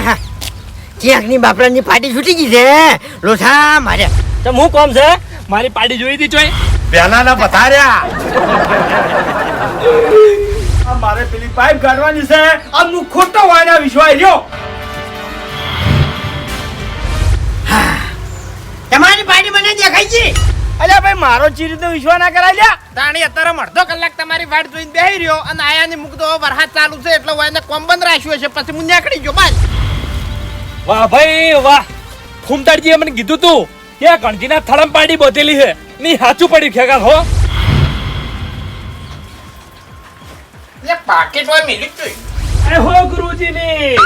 આહા. ક્યાંકની બાપરાની પાટી છૂટી ગઈ છે લોઠા મારે. તો હું કોમ છે? મારી પાડી જોઈ હતી ચોય. પહેલાના પથાર્યા. આ મારે પેલી પાઇપ કાઢવાની છે. આમનું ખોટો વાયના વિશ્વાસ રહ્યો તમારી પાટી મને દેખાય છે? અલ્યા ભાઈ મારો ચીરી તો વિશ્વાસ ના કરાય લ્યા. તાણી અત્યારે અડધો કલાક તમારી વાટ જોઈને બેહી રહ્યો અને આયાની મુકતો વરસાદ ચાલુ છે એટલે વાયને કોમ બંધ રાખ્યું છે પછી હું નીકળી ગયો બાય વાહ ભાઈ વાહ. ફૂમતાડજીએ મને કીધું તું કે આ ગણજીના થડમ પાડી બોતેલી છે. ની સાચું પડ્યું ખેગાર હો. એ પાકેટ હોય મિલી જ એ હો ગુરુજીની.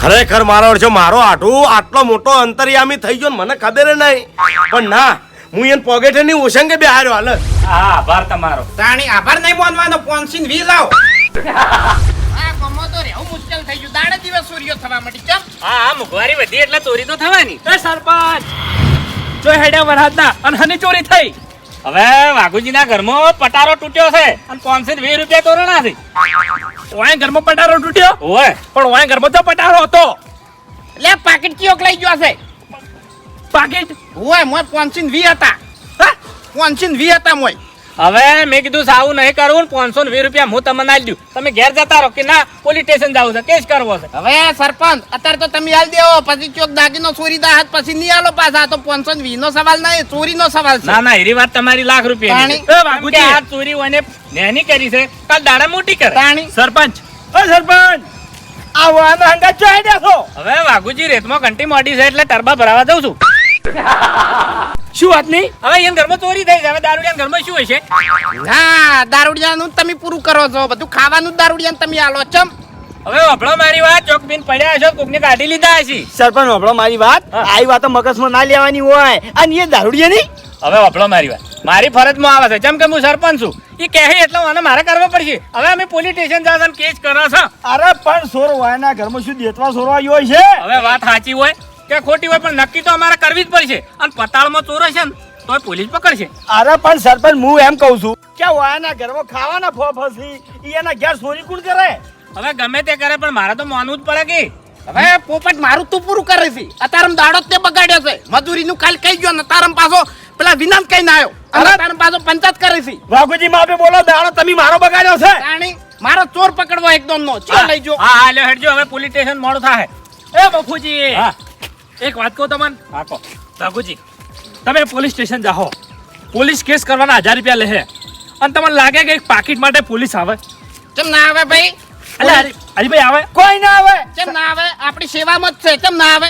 ખરેખર મારો છે મારો આઠું આટલો મોટો અંતર્યામી થઈ ગયો ને મને ખબર નહીં. પણ ના હું એને પોકેટે ની ઓશંગે બે હાર્યો હાલ. હા આભાર તમારો. તાણી આભાર નહીં માનવાનો પોનસીન વી લાવ. આ ગમો તો રહેવું મુશ્કેલ થઈ ગયું. દાડે દિવસ સૂર્યો થવા મળી ચમ. હા હા મુખવારી વધી એટલે ચોરી તો થવાની. એ સરપંચ. જો હેડ્યા વરહાદના અને હની ચોરી થઈ. હવે વાઘુજીના ઘરમાં પટારો તૂટ્યો છે અને પાંચસો વીસ રૂપિયા તોરણા છે. ઓય ઘરમાં પટારો તૂટ્યો? ઓય પણ ઓય ઘરમાં તો પટારો હતો. એટલે પાકીટ કયોક લઈ ગયો છે પાકીટ? હોય મોય વી હતા. હા? પોનસીન વી હતા મોય. હવે મેં કીધું સાવું નહીં કરવું પાંચસો વીસ રૂપિયા હું તમને આલી દઉં. તમે ઘેર જતા રહો કે ના પોલીસ સ્ટેશન જવું છે કેસ કરવો છે? હવે સરપંચ અત્યારે તો તમે હાલ દેવો પછી ચોક દાગીનો ચોરી દાહત પછી નહીં આલો પાછા. આ તો પોનસો વી નો સવાલ નહીં ચોરી નો સવાલ છે. ના ના એરી વાત તમારી લાખ રૂપિયા. આ ચોરી ઓને નેની કરી છે. કાલ દાડા મોટી કરે. તાણી. સરપંચ. ઓ સરપંચ આ વાયના હંગા ચાઈ દેખો હવે વાઘુજી રેતમાં ઘંટી મોડી છે એટલે ટરબા ભરાવા દઉં છું. શું વાત નહીં? હવે એમ ઘરમાં ચોરી થઈ હવે દારૂડિયા ઘરમાં શું હશે? હા દારૂડિયાનું તમે પૂરું કરો છો. બધું ખાવાનું દારૂડિયા તમે આલો ચમ. હવે વપડો મારી વાત. ચોક પીન પડ્યા છો કોકને કાઢી લીધા હશે. સરપંચ વભળો મારી વાત. આવી વાતો મગજમાં ના લેવાની હોય. અને એ દારૂડિયા નહીં? હવે વભળો મારી વાત. મારી ફરજમાં આવે છે. જેમ કે હું સરપંચ છું. એ કહે એટલે મને મારે કરવો પડશે. હવે અમે પોલીસ સ્ટેશન જાવ કેસ કરો છો. અરે પણ સોર વાયના ઘરમાં શું દેતવા સોરવા હોય છે? હવે વાત સાચી હોય. કે ખોટી હોય પણ નક્કી તો અમારે કરવી જ પડશે. અને પતાળમાં ચોર છે ને તોય પોલીસ પકડશે. અરે પણ સરપંચ હું એમ કહું છું કે વાયના ઘરમાં ખાવાના ફો ફસી એના ઘેર સોરી કોણ કરે? હવે ગમે તે કરે પણ મારે તો માનવું જ પડે કે હવે પોપટ મારું તું પૂરું કરે છે. અતારમ દાડો તે બગાડ્યો છે. મજૂરીનું કાલ કઈ ગયો ને તારમ પાછો પેલા વિનામ કઈ ના આવ્યો. અને! તારમ પાછો પંચાયત કરે છે. વાઘુજી માપે બોલો દાડો તમે મારો બગાડ્યો છે? મારો ચોર પકડવો એકદમ નો ચો લઈ જો. હા હા લ્યો હેડજો હવે પોલીસ સ્ટેશન મોડું થાય એ બફુજી એક વાત કહું તમને? હા કહો. બાપુજી તમે પોલીસ સ્ટેશન જાઓ. પોલીસ કેસ કરવાના હજાર રૂપિયા લે અને તમને લાગે કે એક પાકીટ માટે પોલીસ આવે? કેમ ના આવે ભાઈ? અરે હરી- હરીભાઈ આવે? કોઈ ના આવે. કેમ ના આવે? આપણી સેવામાં જ છે. કેમ ના આવે?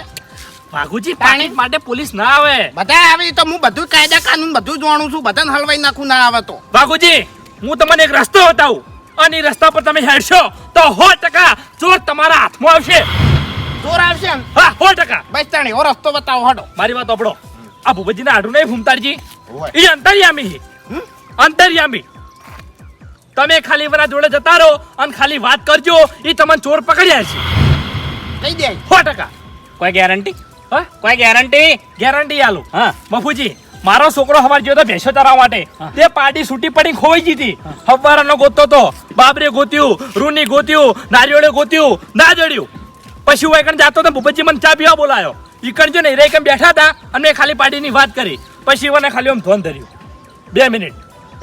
ભાગુજી પાકીટ પાકીટ માટે પોલીસ ના આવે. બધા આવે તો હું બધું કાયદા કાનૂન બધું જાણું છું. બધાને હલવાઈ નાખું ના આવે તો. ભાગુજી હું તમને એક રસ્તો બતાવું. અને એ રસ્તા પર તમે હેડશો તો સો ટકા ચોર તમારા હાથમાં આવશે ચોર આવશે ને હા સો ટકા બસ તાણી ઓ રસ્તો બતાવો હડો. મારી વાત સાંભળો આ ભૂપતજી ના આડું નહીં ભૂમતારજી એ અંતર્યામી? અંતર્યામી. તમે ખાલી વરા જોડે જતા રહો અને ખાલી વાત કરજો એ તમને ચોર પકડ્યા છે. કહી દે? સો ટકા. કોઈ ગેરંટી કોઈ ગેરંટી ગેરંટી આલું. હા. મફુજી મારો છોકરો હવાર ગયો તો ભેંસો ચરાવવા માટે. તે પાડી છૂટી પડી ખોવાઈ ગઈ હતી. હવારાનો ગોતતો તો બાબરે ગોત્યું રૂની ગોત્યું નારિયોળે ગોત્યું ના જડ્યું. પછી હું એકણ જાતો તો ભૂપતજી મને ચા પીવા બોલાયો. ઈકણ જો ને રે કેમ બેઠા હતા અને મેં ખાલી પાર્ટીની વાત કરી. પછી મને ખાલી આમ ધોન ધર્યું. બે મિનિટ.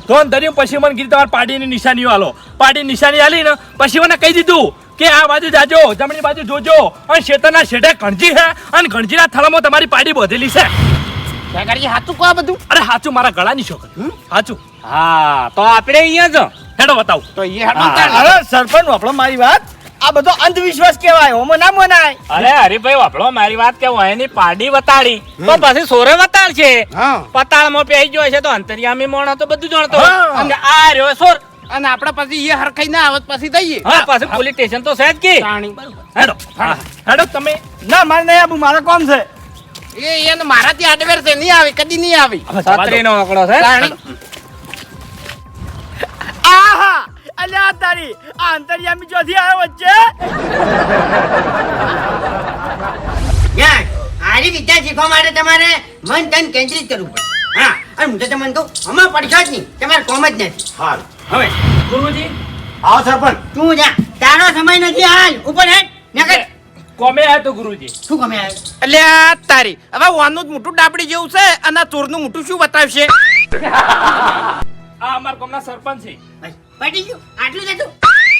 ધોન ધર્યું પછી મને કીધું તમારે પાર્ટીની નિશાનીઓ આલો. પાર્ટી નિશાની આલી ને પછી મને કહી દીધું કે આ બાજુ જાજો જમણી બાજુ જોજો. અને શેતરના શેઢે ગણજી છે અને ગણજીના થળામાં તમારી પાડી બોધેલી છે. હાથું કહો આ બધું. અરે હાચું મારા ગળાની છોકરી. હાચું. હા તો આપણે અહીંયા જ. હેડો બતાવું. તો એ હડો અરે સરપંચ વપડો મારી વાત. આ બધો અંધવિશ્વાસ કહેવાય હોમો ના મનાય. અરે હરીભાઈ વાપરો મારી વાત કે હું એની પાડી વતાડી. તો પછી સોરે વતાડ છે. પતાળમાં પહેરી ગયો છે તો અંતરિયામી મોણો તો બધું જાણતો અને આ રહ્યો સોર. અને આપણે પછી એ હરખાઈ ના આવત પછી દઈએ. હા પાછું પોલીસ સ્ટેશન તો છે જ કે. હેડો. હેડો તમે ના મારે નહીં આબુ મારે કોમ છે. એ એને મારાથી આડવેર છે નહીં આવી કદી નહીં આવી. છત્રીનો આંકડો છે. આહા! અલ્યા તારી આ અંતરિયામી ચોથી આવ્યો વચ્ચે? યાર આરી વિદ્યા શીખવા માટે તમારે મન તન કેન્દ્રિત કરવું પડે. હા અને હું તો તમને કહું આમાં પડશો જ નહીં. તમારે કોમ જ નથી. હાલ હવે. ગુરુજી? આવો સરપંચ. તું જા. તારો સમય નથી હાલ. ઉપર હેડ નકર કોમે આયા તો ગુરુજી? શું કોમે આવે અલ્યા તારી. હવે વાનું જ મોટું ડાબડી જેવું છે અને ચોરનું મોટું શું બતાવશે? આ અમાર ગામના સરપંચ છે. પટી ગયું. આટલું જ હતું.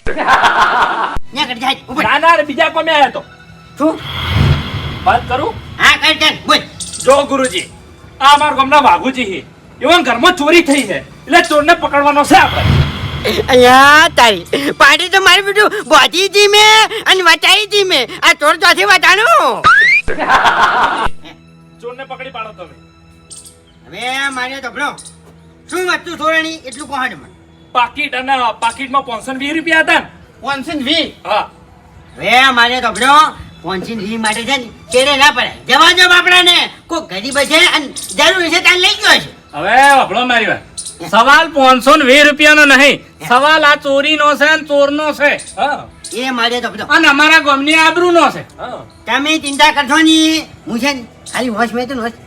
નીકળ જાય. ઉપર ના ના બીજા કોમે આયા તો. શું? વાત કરું? હા કર કર. બોલ. જો ગુરુજી આ અમાર ગામના વાઘુજી છે. એવા ઘરમાં ચોરી થઈ છે. એટલે ચોરને પકડવાનો છે આપણે. અહીંયા તારી પાર્ટી તો મારી બીજું બોધી મેં અને વટાઈ મેં. આ ચોર ચોથી વટાણું. ચોરને પકડી પાડો તમે. હવે મારે તો શું વાંચતું ચોરાણી એટલું કોણ મને પાકીટ અને પાકીટમાં પાંચસો વીસ રૂપિયા હતા ને. વી હા. રે મારે તો ભણો પહોંચીને વી માટે છે ને કેરે ના પડે. જવા દો બાપડાને. કોઈ ગરીબ છે અને જરૂર છે ત્યાં લઈ ગયો છે. હવે વભળો મારી વાત. સવાલ પાંચસો ને વીસ રૂપિયાનો નહીં. સવાલ આ ચોરીનો છે અને ચોરનો છે. એ મારે તો અને અમારા ગામની આબરૂનો છે. તમે ચિંતા કરશો ની હું છે ને ખાલી હોશ મેં તો હોશ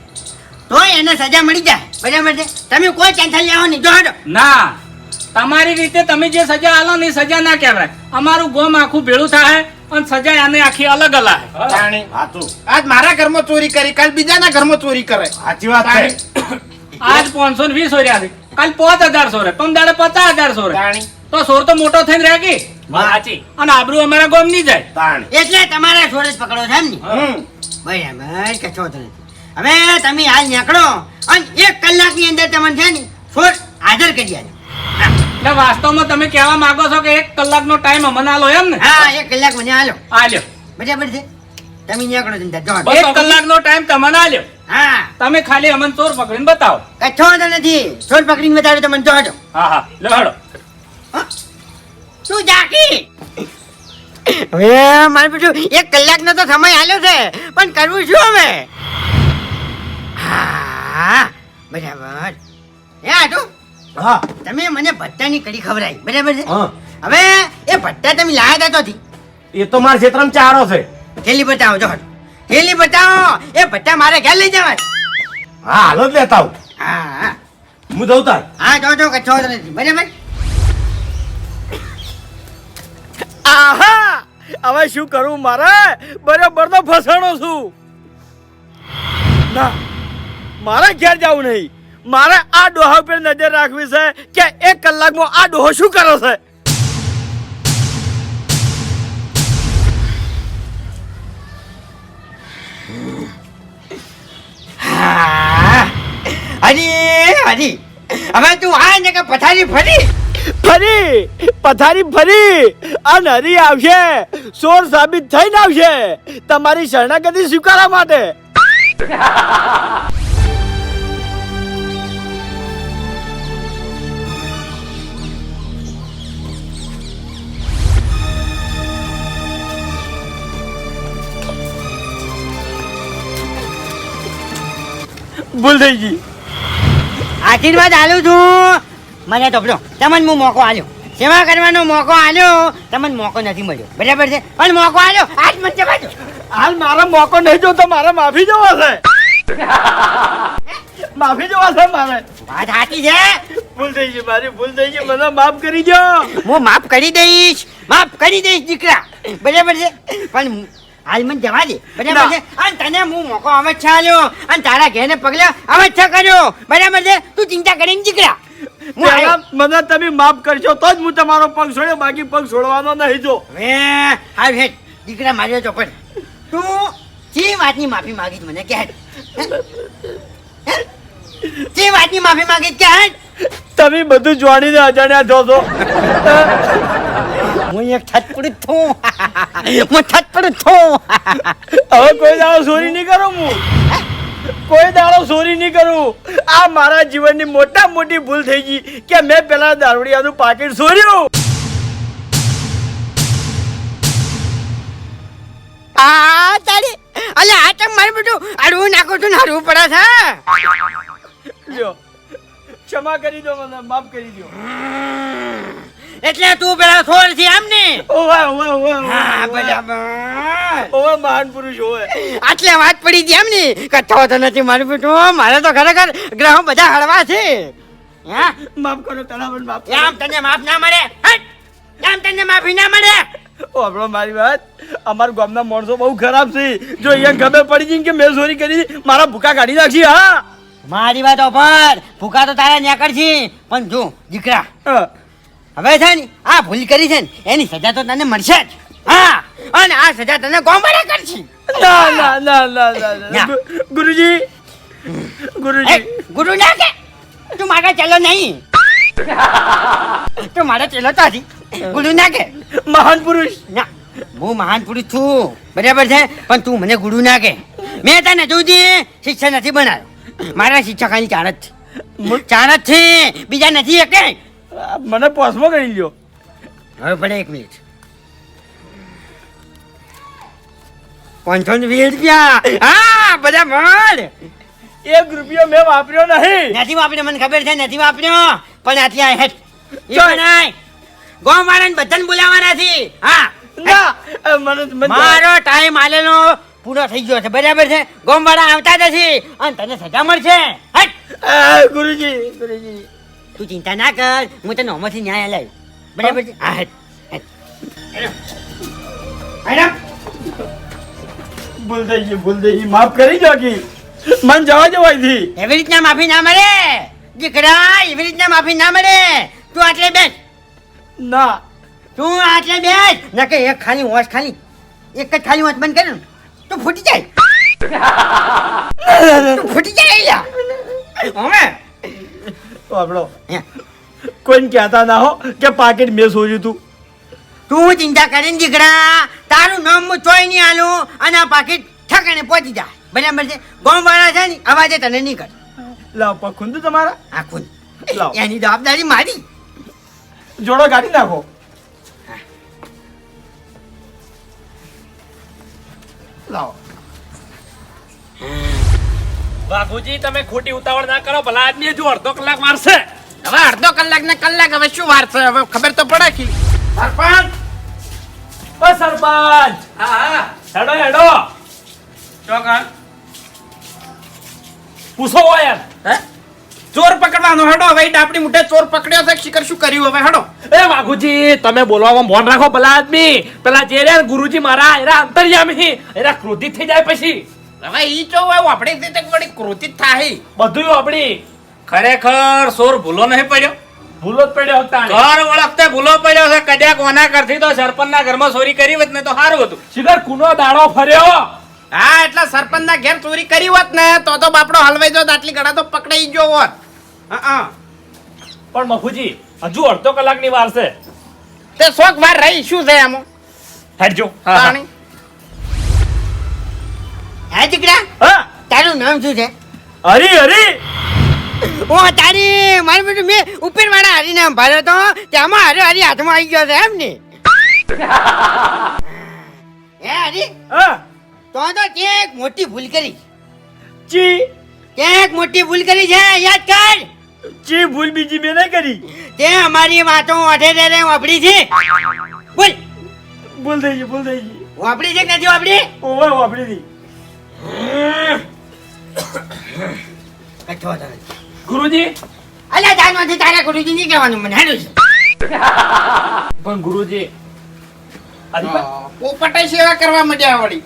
તો એને સજા મળી જાય. બરાબર છે? તમે કોઈ ટેન્શન લેવો નહીં. જો ના. તમારી રીતે તમે જે સજા આલો ને એ સજા ના કહેવાય. અમારું ગોમ આખું ભેળું થાય અને સજા આને આખી અલગ અલગ આજ મારા ઘરમાં ચોરી કરી કાલ બીજાના ઘરમાં ચોરી કરે. સાચી વાત છે. આજ પાંચસો ને વીસ સોર્યા કાલ પાંચ હજાર સોરે દાડે પચાસ હજાર સોરે. તો સોર તો મોટો થઈને રહે કે? સાચી. અને આબરૂ અમારા ગોમની જાય. તાણ. એટલે તમારે છોડ જ પકડો છે એમ ને? ભાઈ એમ કે વાંધો હવે તમે હાલ નીકળો અને એક કલાકની અંદર તમને છે ને છોડ હાજર કરી આલો એટલે વાસ્તવમાં તમે કહેવા માંગો છો કે એક કલાકનો ટાઈમ અમને આલો એમ ને? હા એક કલાક મને આલો. આ લ્યો. બરાબર છે? તમે નીકળો ચિંતા જો એક કલાકનો ટાઈમ તમને આલ્યો. હા. તમે ખાલી અમને ચોર પકડીને બતાવો. કશો તો નથી. છોડ પકડીને બતાવો તો મને જો હટો હા હા. લો હેડો શું જાકી હવે મારે બેટું એક કલાકનો તો સમય આલ્યો છે પણ કરવું શું હવે? હા બરાબર. એ આટુ? હા. તમે મને ભટ્ટાની કડી ખવડાવી બરાબર છે? હા. હવે એ ભટ્ટા તમે લાયા હતા તોથી એ તો મારા ક્ષેત્રમાં ચારો છે. થેલી બતાવો જો થેલી બતાવો એ ભટ્ટા મારે ઘેર લઈ જવાય? હા હાલો જ લેતા આવું. હા હા. હું જઉં તાર. હા જો જો કચ્છો નથી બરાબર? આહા! હવે શું કરું મારે? બરાબર તો ફસાણો છું. ના મારે ઘેર જવું નહીં. મારે આ ડોહા ઉપર નજર રાખવી છે કે એક કલાકમાં આ ડોહો શું કરે છે? હરી હરી હવે તું આ ને કે પથારી ફરી? ફરી પથારી ફરી. નરી આવશે. સોર સાબિત થઈને આવશે. તમારી શરણાગતિ સ્વીકારવા માટે. ભૂલ થઈ ગઈ. આશીર્વાદ આલું છું. મને તો પેલો તમને હું મોકો આલ્યો. સેવા કરવાનો મોકો આલ્યો. તમને મોકો નથી મળ્યો. બરાબર છે? પણ મોકો આલ્યો. આજ મને જવાજો હાલ મારો મોકો નહીં જોતો મારે માફી જોવા છે. માફી જોવા છે મારે. વાત સાચી છે? ભૂલ થઈ ગઈ મારી ભૂલ થઈ ગઈ. મને માફ કરી દો હું માફ કરી દઈશ. માફ કરી દઈશ દીકરા. બરાબર છે? પણ હાલ મને જવા દે. બરાબર છે? અને તને હું મોકો આવે છે આલ્યો અને તારા ઘેરને પગલે આવે છે કર્યો. બરાબર છે? તું ચિંતા કરીને હું આવ્યો. મને તમે માફ કરશો તો જ હું તમારો પગ છોડ્યો બાકી પગ છોડવાનો નહીં જો. હે હા હેડ દીકરા માર્યો ચોપડ તું જે વાતની માફી માંગી મને કે હે? જે વાતની માફી માંગી છે કે તમે બધું જોડીને અજાણ્યા છો છો હું એક છટપડું છું. હું છટપડું છું. હવે કોઈ દાડો ચોરી નહીં કરું હું. કોઈ દાડો ચોરી નહીં કરું. આ મારા જીવનની મોટા મોટી ભૂલ થઈ ગઈ કે મેં પેલા દારૂડિયાનું પાકીટ ચોર્યું. આ તારી અલે આ તમ મારું બધું અડવું નાખું છું ને હરવું પડે છે. લ્યો ક્ષમા કરી દો મને માફ કરી દો. એટલે તું પેલા છોડ છે આમ ને ઓવા ઓવા ઓવા હા બરાબર. ઓવે મહાન પુરુષ હોય આટલે વાત પડી હતી એમ ને કથો તો નથી મારું બેટું મારે તો ખરેખર ગ્રહો બધા હળવા છે. હા? માફ કરો તળાવન માફ આમ તને માફ ના મળે. હટ! આમ તને માફી ના મળે. આપણો મારી વાત. અમારા ગામના માણસો બહુ ખરાબ છે. જો અહીંયા ખબર પડી ગઈ કે મેં ચોરી કરી મારા ભૂકા કાઢી નાખી હા. મારી વાત ઓફર ભૂકા તો તારા ન્યાકર છે પણ જો દીકરા. હવે છે ને આ ભૂલ કરી છે ને એની સજા તો તને મળશે જ. હા અને આ સજા તને ગોમડા કરશે. ના ના ના ના ના, ગુરુજી. ગુરુજી. ગુરુ ના કે? તું મારા ચેલો નહીં. તું મારે ચેલો તો હતી ગુરુ ના કે? મહાન પુરુષ. ના હું મહાન પુરુષ છું. બરાબર છે? પણ તું મને ગુરુ ના કે. મેં તને જોજી શિક્ષા નથી બનાવ્યો. મારા શિક્ષા ખાલી ચાર જ છે. બીજા નથી એક મને પોસમો કરી લ્યો. હવે પડે એક મિનિટ. પાંચસો ને વીસ રૂપિયા. હા બધા મળ એક રૂપિયો મેં વાપર્યો નહીં. નથી વાપર્યો મને ખબર છે નથી વાપર્યો. પણ આથી આ આય. ગામ વાળાને બધાને બોલાવાના છે. હા. મારો ટાઈમ આલેલો પૂરો થઈ ગયો છે. બરાબર છે? ગોમવાળા આવતા નથી અને તને સજા મળશે. હટ ગુરુજી ગુરુજી. તું ચિંતા ના કર હું તને હોમાંથી ન્યાય લઈ બરાબર છે? હા. હેઠ. ભૂલ થઈ ગઈ ભૂલ થઈ ગઈ. માફ કરી દો કી. મન જવા જવાયથી એવી રીતના માફી ના મળે. દીકરા એવી રીતના માફી ના મળે. તું આટલે બેસ. ના. તું આટલે બેસ. ના કે એક ખાલી હોશ ખાલી. એક જ ખાલી હોશ બંધ કરે તું ફૂટી જાય. તું ફૂટી જાય હવે આપણો કોઈને કહેતા ના હો કે પાકેટ મેં સોર્યું તું. તું ચિંતા કરીને દીકરા તારું નામ હું ચોય નહીં આલું અને આ પાકીટ ઠકાણે પહોંચી જાય બરાબર છે? ગોમ વાળા છે ને અવાજે તને નહીં કર. લાવ તું તમારા? આખું લાવ. એની જવાબદારી મારી. જોડો કાઢી નાખો. લાવો. વાઘુજી તમે ખોટી ઉતાવળ ના કરો ભલા આદમી હજુ અડધો કલાક મારશે હવે અડધો કલાક ને કલાક હવે શું વાર છે? હવે ખબર તો પડે કે સરપંચ! ઓ સરપંચ! હા હા. હેડો હેડો. ચોકન પૂછો હોય હે? ચોર પકડવાનો હેડો. હવે આપણી ડાપડી મુઠે ચોર પકડ્યો છે શિખર શું કર્યું હવે? હેડો. એ વાઘુજી તમે બોલવામાં મોન રાખો ભલા આદમી. પેલા જે ગુરુજી મારા એરા અંતર્યામી. એરા ક્રોધિત થઈ જાય પછી. હવે ઈ જો હવે આપણી રીતે વળી ક્રોધિત થાય બધું આપણી ખરેખર સોર ભૂલો નહીં પડ્યો? ભૂલો જ પડ્યો હતા ઘર ઓળખતે ભૂલો પડ્યો છે કદાચ ઓના કરથી તો સરપંચના ઘરમાં ચોરી કરી હોત ને તો સારું હતું. શિખર કુનો દાડો ફર્યો. હા એટલે સરપંચ ના ઘેર ચોરી કરી હોત ને તો તો બાપડો હલવાઈ જોત આટલી ઘડા તો પકડાઈ ગયો હોત. હા પણ મફુજી હજુ અડધો કલાકની વાર છે. તે શોખ વાર રહી શું છે આમાં? હેડજો. પાણી હે દીકરા? હા. તારું નામ શું છે? હરી હરી. ઓ તારી મારું બેટું મેં ઉપરવાળા હરી નામ ભર્યો હતો તેમાં હરે હરી હાથમાં આવી ગયો છે એમ ને? હે હરી હા. તો તો તે એક મોટી ભૂલ કરી. ચી? તે એક મોટી ભૂલ કરી છે યાદ કર. ચી ભૂલ બીજી મેં નહીં કરી? તે અમારી વાતો અઢે રે વાપરી છે. બોલ. ભૂલ થઈ ગઈ ભૂલ થઈ ગઈ. વાપરી છે કે નથી વાપરી? ઓવે વાપરી હતી. કઠો તારે. ગુરુજી અલ્યા જાનવાથી તારા ગુરુજી નહીં કહેવાનું મને હેડું છે. પણ ગુરુજી પોપટાઈ સેવા કરવા મજા વળી.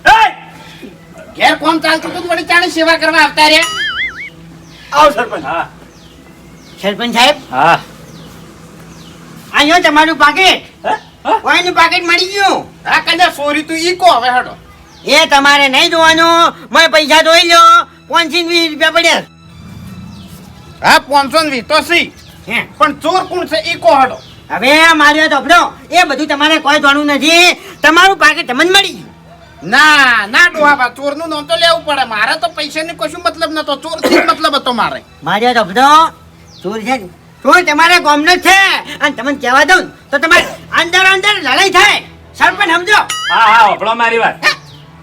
ઘેર કોમ ચાલતું હતું વળી ચાણે સેવા કરવા આવતા રહ્યા? આવ સરપંચ. હા. સરપંચ સાહેબ હા. અહીંયા તમારું પાકેટ? કોઈનું પાકેટ મળી ગયું? આ કદાચ સોરી તું ઈ કો હવે હેડો. એ તમારે નહીં જોવાનું. મેં પૈસા જોઈ લો. પાંચસો વીસ રૂપિયા પડ્યા હા પાંચસો વીસ તો સી. પણ ચોર કોણ છે? એ કો હેડો હવે મારી વાત એ બધું તમારે કોઈ જોવાનું નથી. તમારું પાકેટ તમને મળી ગયું. ના ના ડોહાબા ચોરનું નામ તો લેવું પડે. મારે તો પૈસા ની કશું મતલબ નતો. ચોરથી મતલબ હતો મારે? મારે વાત ચોર છે ને, ચોર તમારા ગામનો જ છે. અને તમને કહેવા દઉં તો તમારે અંદર અંદર લડાઈ થાય. સરપંચ સમજો. હા હા વફળો મારી વાત.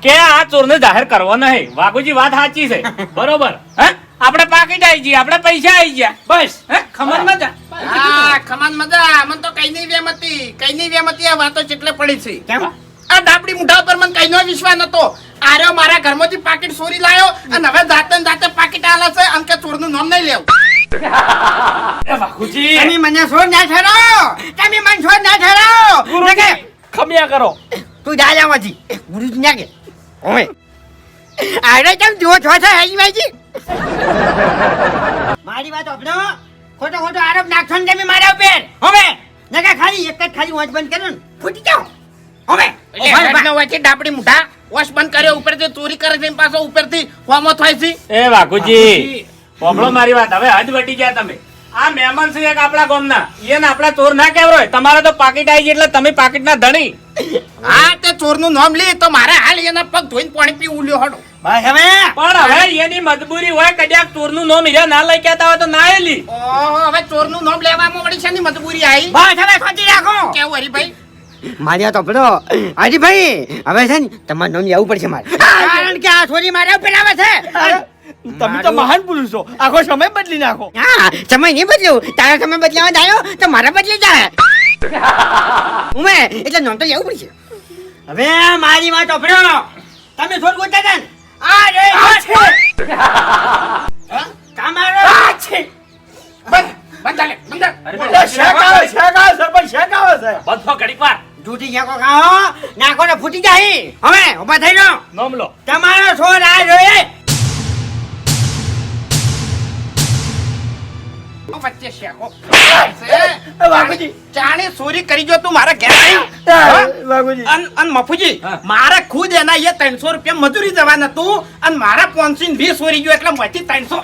કે આ ચોરને જાહેર કરવો નહીં. વાઘુજી વાત સાચી છે. બરોબર. હે? આપણે પાકીટ આવી ગયા આપણે પૈસા આવી ગયા. બસ. હે? ખમણ મજા? હા ખમાન મજા. મન તો કઈ નહીં વેમ હતી. કઈ નહીં વેમ હતી આ વાતો ચેટલે પડી છે. કેમ? આ ડાબડી મુઠા પર મને કઈનો વિશ્વાસ નતો. આર્યો મારા ઘરમાંથી પાકીટ ચોરી લાયો અને હવે જાતે જાતે પાકીટ આલે છે અને કે ચોરનું નામ નહીં લેવું. એ વાઘુજી. તમે મને છોડ ના ઠરાવો તમે મને છોડ ના કે ખમ્યા કરો. તું જા જામાંથી ગુરુજી ના કે? ઓય. આને કેમ જો છો છો હેજી ભાઈજી? મારી વાત આપડો ખોટો ખોટો આરોપ નાખશો ને તમે મારા ઉપર. હવે. નકા ખાલી એક જ ખાલી વોચ બંધ કરો ને ફૂટી જાઓ. હવે. ડાબડી મુઠા. વોશ બંધ કર્યો ઉપરથી ચોરી કરે છે પાછો ઉપરથી હોમો થાય છે. એ વાઘુજી પોપડો મારી વાત. હવે હદ વટી ગયા તમે. આ મહેમાન છે એક આપણા ગામના. એને આપણા ચોર ના કહેવાય તમારે તો પાકીટ આવી ગઈ એટલે તમે પાકીટ ના ધણી. હા તે ચોરનું નામ લે તો મારે હાલ એના પગ ધોઈને પાણી પીવું લ્યો હડો. હવે? પણ હવે એની મજબૂરી હોય કદાચ ચોરનું નામ હીરા ના લઈ કેતા હોય તો ના એલી ઓહો હવે ચોરનું નામ લેવામાં વળી છે ની મજબૂરી આવી? બસ હવે ખોટી રાખો. કેવું હરીભાઈ? મારી પડો હાજી ભાઈ હવે છે ને તમારું નામ લેવું પડશે મારે. કારણ કે આ છોરી મારે પેલાવે આવે છે. તમે તો મહાન પુરુષ છો. આખો સમય બદલી નાખો. હા સમય નહીં બદલ્યો તારા સમય બદલાવા જાયો તો મારા બદલી જાય. ઉમે એટલે નોમ તો લેવું પડશે. હવે મારી વાત આપડો તમે છોડ ગોતા ને? આ રે આ છે. તમારો આ છે. બંધ બંધ ચાલે બંધ શેક આવે શેક આવે સરપંચ શેક આવે છે? બધો ઘડીક વાર. જૂઠી જાકો ખાઓ નાખો ને ફૂટી જાય. હવે ઊભા થઈ જાઓ. નામ લો. તમારો છોડ આ જોઈએ. વચ્ચે શેકો વાઘુજી. ચોરી કરી જો તું મારા ઘેર અન મફુજી મારે ખુદ એના એ ત્રણસો રૂપિયા મજૂરી જવાના તું અને મારા પાંચસો ને વીસ ચોરી ગયો એટલે માંથી ત્રણસો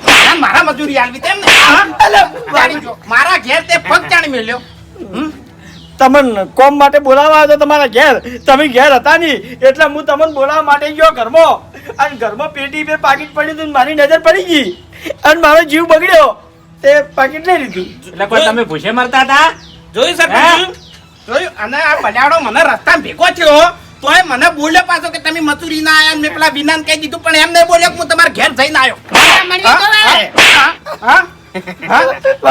મારા મજૂરી આલવી તેમ ને. મારા ઘેર તે પગ ચાણી મેલ્યો. તમને કોમ માટે બોલાવા આવ્યો તમારા ઘેર. તમે ઘેર હતા નહીં એટલે હું તમને બોલાવવા માટે ગયો ઘરમાં. અને ઘરમાં પેટી બે પાકીટ પડી તું મારી નજર પડી ગઈ. અને મારો જીવ બગડ્યો. તે પાકીટ લઈ લીધું. એટલે કોઈ તમે ભૂસે મરતા હતા? જોયું સર જોયું? અને આ પડાડો મને રસ્તા ભેગો થયો. તોય મને બોલ્યો પાછો કે તમે મજૂરી ના આયા મેં પેલા વિનાન કહી દીધું પણ એમ નહીં બોલ્યો કે હું તમારા ઘેર જઈને આવ્યો હા? હા? હા? હા?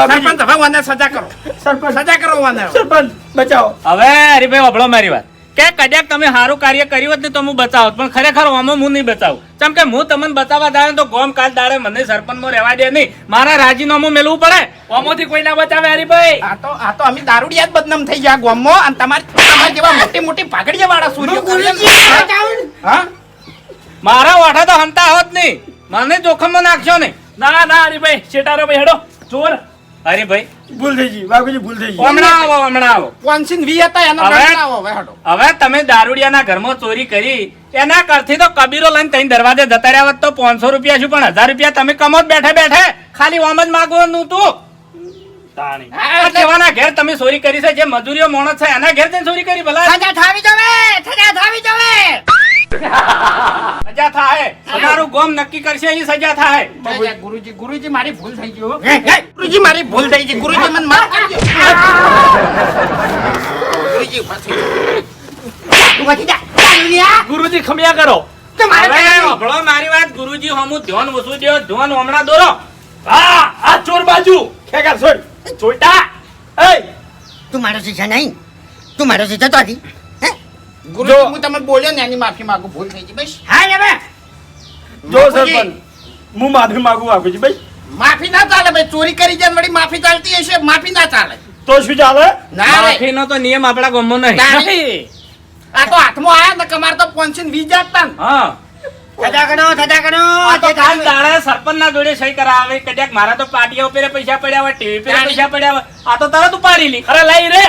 સરપંચ હવે મને સજા કરો. સરપંચ. સજા કરો મને. સરપંચ બચાવો. હવે હરીભાઈ વભળો મારી વાત. કે કદાચ તમે સારું કાર્ય કર્યું હોત ને તો હું બચાવત પણ ખરેખર આમાં હું નહીં બચાવું. કેમ કે હું તમને બચાવવા દાડે તો ગોમ કાલ દાડે મને સરપંચમાં રહેવા દે નહીં. મારા રાજીનામું મેળવું પડે. આમાંથી કોઈ ના બચાવે હરીભાઈ. આ તો આ તો અમે દારૂડિયા જ બદનામ થઈ ગયા ગોમો અને તમારી તમારા જેવા મોટી મોટી પાઘડિયા વાળા સૂર્ય હા મારા વાઠા તો હંતા હોત નહીં. મને જોખમમાં નાખશો નહીં. ના ના હરીભાઈ. શેટારો ભાઈ હેડો. ચોર ભાઈ. ભૂલ થઈ ગઈ બાપુજી ભૂલ થઈ ગઈ. હમણાં આવો હમણાં આવો. પોન્સિંગ વી હતા એનો હવે? આવો હવે હટો. હવે તમે દારૂડિયાના ઘરમાં ચોરી કરી એના કરથી તો કબીરો લઈને તઈ દરવાજે જતા રહ્યા તો પાંચસો રૂપિયા શું પણ હજાર રૂપિયા તમે કમો જ બેઠે બેઠે ખાલી ઓમ જ માગવાનું તું. કેવાના ઘેર તમે ચોરી કરી છે જે મજૂરીઓ માણસ છે એના ઘેર જઈને ચોરી કરી ભલા. ઠાવી જોવે તમારું નક્કી કરશે એ સજા થાય. ગુરુજી ગુરુજી મારી ભૂલ થઈ હે. ગુરુજી મારી ભૂલ થઈ ગઈ. ગુરુજી મને માફ કરજો. ગુરુજી ગુરુજી ખમ્યા કરો. મારે વાત ગુરુજી હમું ધ્યાન વસું દ્યો ધ્યાન હમણાં દોરો. હા આ ચોર બાજુ. છોડ એ તું મારો શિષ્ય નહીં. તું મારો શિષ્ય તો હતી હે? ગુરુજી હું તમને બોલ્યો ને એની માફી માંગુ ભૂલ થઈ ગઈ બસ. હા હવે. જો. સરપંચ હું માફી માંગુ ભાઈ. માફી ના ચાલે ભાઈ. ચોરી કરી જાય વળી માફી ચાલતી હશે માફી ના ચાલે. તો શું ચાલે? ના રે માફીનો તો નિયમ આપણા ગમો નહીં. આ તો હાથમાં આયા ને કમાર તો પોન્સીન વી જાતા ને. હા. સજા કરો આ તો કાલ થાવું. દાડા સરપંચના જોડે સહી કરાવે. કદાચ મારા તો પાટિયા ઉપર પૈસા પડ્યા હોય ટીવી પર પૈસા પડ્યા હોય. આ તો તરત ઉપાડી લી. અરે લઈ રે.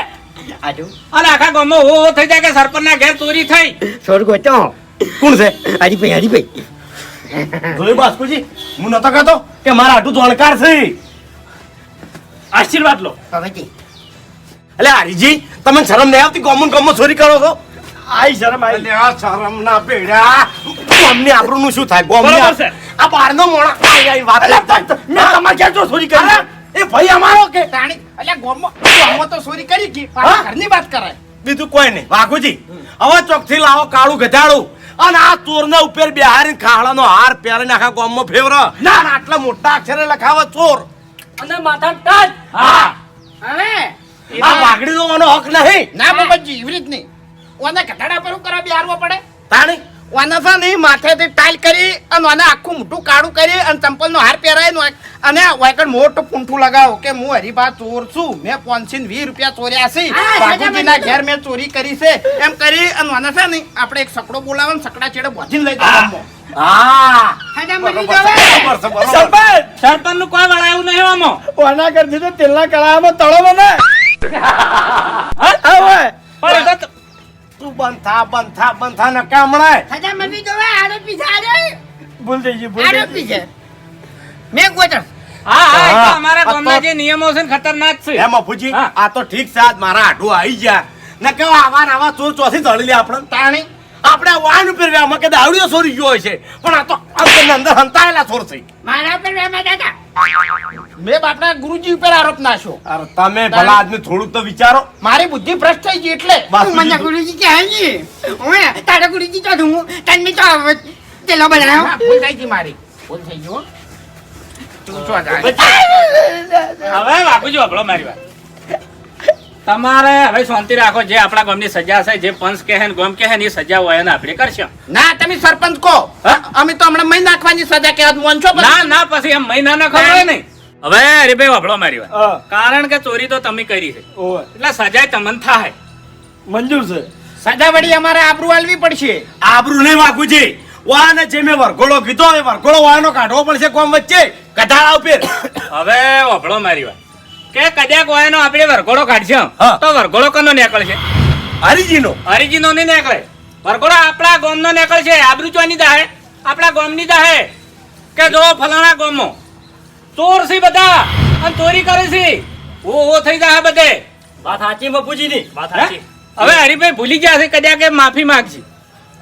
આજુ. અને આખા ગામમાં હો હો થઈ જાય કે સરપંચના ઘેર ચોરી થઈ. છોડ ગોચો. કોણ છે? હરીભાઈ હરીભાઈ જોયું બાસ્કુજી હું નતો કહેતો કે મારા આટું જાણકાર છે. આશીર્વાદ લો. હવેથી એટલે હરીજી તમે શરમ નહીં આવતી? ગોમન ગોમમાં ચોરી કરો છો? આઈ શરમ આઈ. લે આ શરમ ના પેડા ગોમની આબરૂનું શું થાય? ગોમ છે. આ બહારનો મોણા. આઈ આઈ વાત. મેં તમારે ક્યાં જો ચોરી કરી એ ભાઈ અમારો કે? તાણી એટલે ગોમમાં ગોમમાં તો ચોરી કરી ગઈ પાછા ઘરની વાત કરે બીજું કોઈ નહીં. વાઘુજી હવે ચોકથી લાવો કાળું ગધાડું. અને આ ચોરના ઉપર બિહારી ખાડાનો હાર પહેરીને આખા ગામમાં ફેવર. ના. ના, આટલા મોટા અક્ષરે લખાવે ચોર. અને માથા ટચ હા. હવે આ વાઘડીનો આનો હક નહીં. ના બાબા એવી રીત નહીં. ઓને કટાડા પર કરા બિહારવા બિહારવો પડે? તાણી વાના છે ને માથેથી ટાઈલ કરી અને આને આખું મોટું કાળું કરી અને ચંપલનો હાર પહેરાય નો અને વાયકડ મોટું પૂંઠું લગાવો કે હું હરીબા ચોર છું. મેં પોનસીન વીસ રૂપિયા ચોર્યા છે. બાપુજીના ઘેર મેં ચોરી કરી છે. એમ કરી અને વાના છે ને આપણે એક સકડો બોલાવે ને સકડા ચેડે બોધીને લઈ જવાનો હા. સરપંચ! નું કોઈ વળાયું નહીં આમાં. વાના કરી દીધું તેલના કળામાં તળો મને. હવે પણ એ તો તું બંધ થા બંધ થા બંધ થા ને હમણાં ખાધા મરી જવાય. આરોપી છે, આરોપી. ભૂલ ગઈ ભૂલ આરોપી છે. મેં ગોતમ. હા હા તો. અમારા ગામના જે નિયમો છે ને ખતરનાક છે એમાં મફુજી આ તો ઠીક છે આજ મારા આઢું આવી ગયા ને કેવો આવા આવા ચોર ચોથી તળી લે આપણે તાણી આપણે વાન ઉપર આમાં કે આવડ્યો ચોરી ગયો છે પણ આ તો અંદર અંદર હંતાયેલા ચોર છે મારા પર વહેમા દાદા. મેં બાપના ગુરુજી ઉપર આરોપ નાખ્યો અરે તમે ભલા આદમી થોડું તો વિચારો મારી બુદ્ધિ ભ્રષ્ટ થઈ ગઈ એટલે મને ગુરુજી કે છે. ઓય, તારા ગુરુજી તો હું. તને તો હવે તેલો બનાવ્યો. ભૂલ થઈ ગઈ મારી ભૂલ થઈ ગયો તું? હવે બાપુજી આપણો મારી વાત તમારે હવે શાંતિ રાખો જે આપણા ગામની સજા છે જે પંચ કહે ને ગમ કહે ને એ સજા હોય ને આપણે કરશું. ના તમે સરપંચ કહો. અમે તો હમણાં મહી નાખવાની સજા કહેવા મોન છો ના ના પછી એમ મહિના ના ખબર નહીં હવે અરે ભાઈ વાપડો મારી વાત. કારણ કે ચોરી તો તમે કરી છે. ઓવે એટલે સજા તમને થાય. મંજૂર છે. સજા વળી અમારે આબરૂ આલવી પડશે. આબરૂ નહીં વાગુજી વાને જે મેં વરઘોડો કીધો એ વરઘોડો વાનો કાઢવો પડશે કોમ વચ્ચે. કઢાળા ઉપર. હવે વાપડો મારી વાત. કે કદાચ વાયનો આપણે વરઘોડો કાઢશે હા. તો વરઘોડો કનો નીકળશે? હરિજીનો. હરિજીનો નહીં નીકળે. વરઘોડો આપણા ગામનો નીકળશે આબરૂ ચોની દાહે. આપણા ગામની દાહે. કે જો ફલાણા ગામમાં ચોર છે બધા અને ચોરી કરે છે. ઓ ઓ થઈ જાય બધે. વાત સાચી બપુજીની વાત સાચી. હવે હરિભાઈ ભૂલી ગયા છે કદાચ કે માફી માંગજી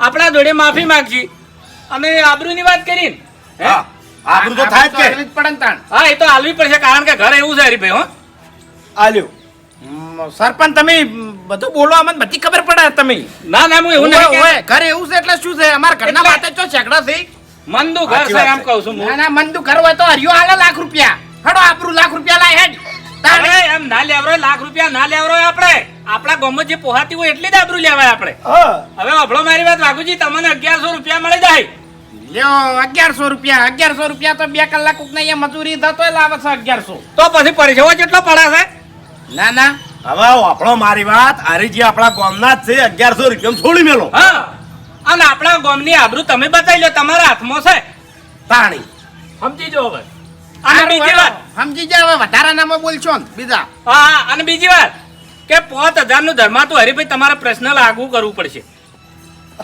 આપણા જોડે માફી માંગજી અને આબરૂની વાત કરી હા? આબરૂ તો થાય જ કે. હા એ તો આલવી પડશે કારણ કે ઘરે એવું છે હરિભાઈ હો. આલ્યો. સરપંચ તમે બધું બોલો અમને બધી ખબર પડે તમે. ના ના હું એવું નહીં ઘરે એવું છે એટલે શું છે? અમારા ઘરના માટે ચો ઝઘડા છે મંદુ ઘર છે એમ કહું છું ના ના મંદુ ઘર હોય તો હરિયો હાલે લાખ રૂપિયા. હડો આપણું લાખ રૂપિયા લાય હેડ. તારે એમ ના લેવરો લાખ રૂપિયા ના લેવરો આપણે. આપણા ગામમાં જે પોહાતી હોય એટલી જ આબરૂ લેવાય આપણે. હવે અભળો મારી વાત વાઘુજી તમને અગિયારસો રૂપિયા મળી જાય. લ્યો અગિયારસો રૂપિયા અગિયારસો રૂપિયા તો બે કલાક મજૂરી થતો લાવે છે અગિયારસો. તો પછી પરસેવો કેટલો પડે છે? ના ના. હવે આપણો મારી વાત. હરીજી આપણા ગામના જ છે અગિયારસો રૂપિયા છોડી મેલો. હા. અને આપણા ગામની આબરૂ તમે બતાવી લો તમારા હાથમાં છે. તાણી સમજી જો હવે. અને બીજી વાત. સમજી જાય હવે વધારા નામો બોલશો ને બીજા. હા હા, અને બીજી વાત કે પોત હજારનું ધર્માતું હરીભાઈ તમારે પ્રશ્ન લાગુ કરવું પડશે.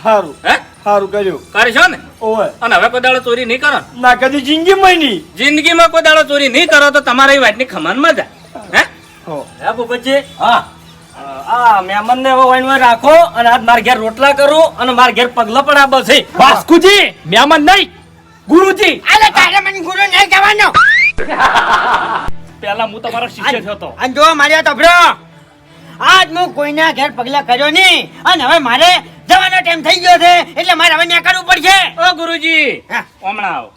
સારું હે? સારું કર્યું કરશો ને? ઓવે. અને હવે કોઈ દાડો ચોરી નહીં કરો ના કદી જિંદગીમાં નહીં. જિંદગીમાં કોઈ દાડો ચોરી નહીં કરો તો તમારા એ વાતની ખમનમાં જાય. હે? હો હે હા. આ મહેમાન ને હવે રાખો અને આજ માર ઘેર રોટલા કરું અને મારા ઘેર પગલા પણ આપે છે વાસ્કુજી મહેમાન નહીં. ગુરુજી. અલે તારે મને ગુરુ નહીં કહેવાનો. પહેલા હું તમારો શિષ્ય થયો હતો અને જો મારે સાંભળો. આજ હું કોઈના ઘેર પગલા કર્યો નહીં. અને હવે મારે જવાનો ટાઈમ થઈ ગયો છે. એટલે મારે હવે ન્યા કરવું પડશે. ઓ ગુરુજી હા. હમણાં આવો.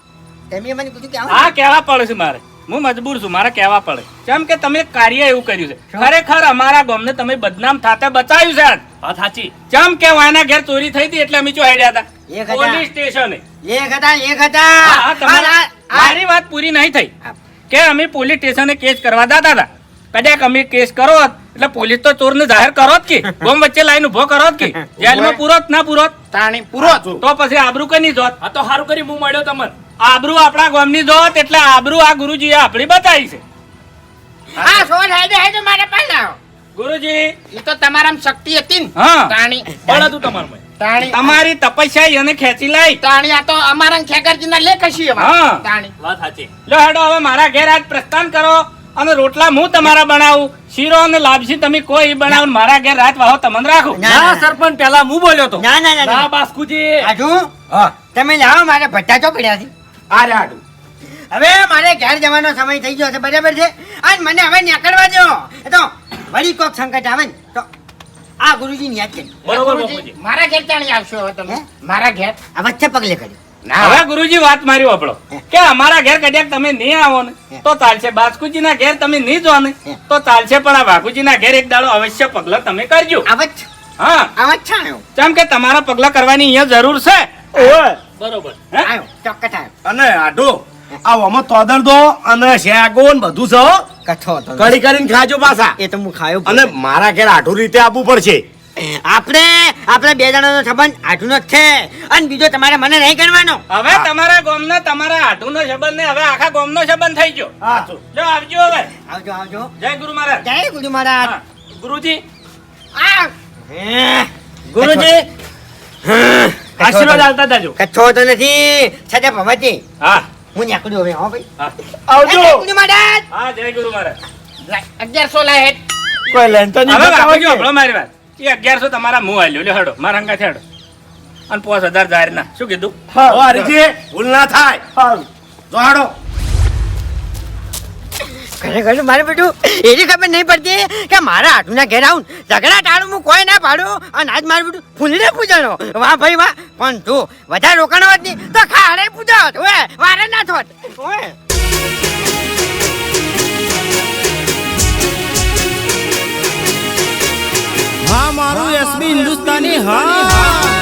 તમે મને કીધું કે. હા કહેવા પડે છે મારે. હું મજબૂર છું મારે કહેવા પડે. કેમ કે તમે કાર્ય એવું કર્યું છે. ખરેખર અમારા ગામને તમે બદનામ થાતે બચાવ્યું છે આજ. સાચી. કેમ કે વાયના ઘેર ચોરી થઈ હતી એટલે અમે ચો હેડ્યા હતા. પોલીસ સ્ટેશને. એક હતા એક હતા હા, મારી વાત પૂરી નહીં થઈ. કે અમે પોલીસ સ્ટેશને કેસ કરવા દાતા હતા. કદાચ અમે કેસ કરો એટલે પોલીસ તો ચોરને જાહેર કરો જ કે? ગોમ વચ્ચે લાઈન ઊભો કરો જ કે? જેલમાં પૂરો ના પૂરો. તાણી પૂરો તો પછી આબરૂ કઈ નહીં જોત. આ તો સારું કરી હું મળ્યો તમને. આબરૂ આપણા ગામની જોત એટલે આબરૂ આ ગુરુજીએ આપણી બતાવી છે. આ સોન હેડે હેડે મારે પાલાવો. ગુરુજી. એ તો તમારામાં શક્તિ હતી ને. હા. તાણી. બળ હતું તમારું તાણી. તમારી તપસ્યા એને ખેંચી લાઈ. તાણી આ તો અમારા ખેગરજી ના લેખ હશે હા. તાણી. વાત સાચી. લો હેડો હવે મારા ઘેર આજ પ્રસ્થાન કરો અને રોટલા હું તમારા બનાવું. શીરો અને લાપસી તમે કોઈ બનાવો મારા ઘેર રાત વાહો તમને રાખો. ના. સરપંચ પેલા હું બોલ્યો તો. ના ના ના, બાસ્કુજી. આજુ હા. તમે લાવો મારે ભટ્ટા ચો પડ્યા છે આ રે આડું. હવે મારે ઘેર જવાનો સમય થઈ ગયો છે બરાબર છે? અને મને હવે નીકળવા દો. એ તો વળી કોક સંકટ આવે ને તો આ ગુરુજી યાદ કરી. બરોબર મારા ઘેર ચાણી આવશો હવે તમે? મારા ઘેર? આ વચ્ચે પગલે કરી હવે ગુરુજી વાત મારી વાપરો કે અમારા ઘેર કદાચ તમે નહીં આવો ને તો ચાલશે. બાસ્કુજી ના ઘેર તમે નહીં જો ને તો ચાલશે. પણ આ બાકુજી ના ઘેર એક દાડો અવશ્ય પગલા તમે કરજો. હા. કેમ કે તમારા પગલા કરવાની અહીંયા જરૂર છે. ઓય બરોબર. આવ્યો ચોક્કસ આવ્યો અને આડો આ તોદર દો અને શેગો ને બધું છે હો. કડી કરીને ખાજો પાછા. એ તો હું ખાયો અને મારા ઘેર આઢું રીતે આપવું પડશે. આપણે આપણે બે જણાનો સંબંધ આઠું જ છે. અને બીજો તમારે મને નહીં ગણવાનો. હવે તમારા ગામનો તમારા હાટુનો સંબંધ નહીં હવે આખા ગામનો સંબંધ થઈ ગયો. જો આવજો હવે. આવજો આવજો. જય ગુરુ મહારાજ. જય ગુરુ મહારાજ. ગુરુજી. આ ગુરુજી. આશીર્વાદ આલતા જાજો. કચ્છો તો નથી. છતાં ભવતી હા. હું નીકળ્યો હવે હો ભાઈ. આવજો. મહારાજ. હા જય ગુરુ મહારાજ. અગિયારસો લાય હેઠ. કોઈ લેન તો નહીં હવે બતાવો હમણાં મારી વાત? એ અગિયારસો તમારા મું આલ્યો. લે હડો મારા અંગાથી હડો. અને પાંચ હજાર જાહેર ના શું કીધું? હા, હરીજી ભૂલ ના થાય. હા. તો હાડો. ખરેખર મારે બેટું એની ખબર નહીં પડતી કે મારા હાથુના ઘેર આવું ઝઘડા ટાળું, હું કોઈ ના પાડું. અને આજ મારું બેટું ફૂલને પૂજાનો. વાહ ભાઈ વાહ. પણ તું વધારે રોકાણ હોત નહીં તો ખાડે પૂજા હોત ઓએ વારે ના થોત. ઓએ હા, મારું એસબી હિન્દુસ્તાની હા.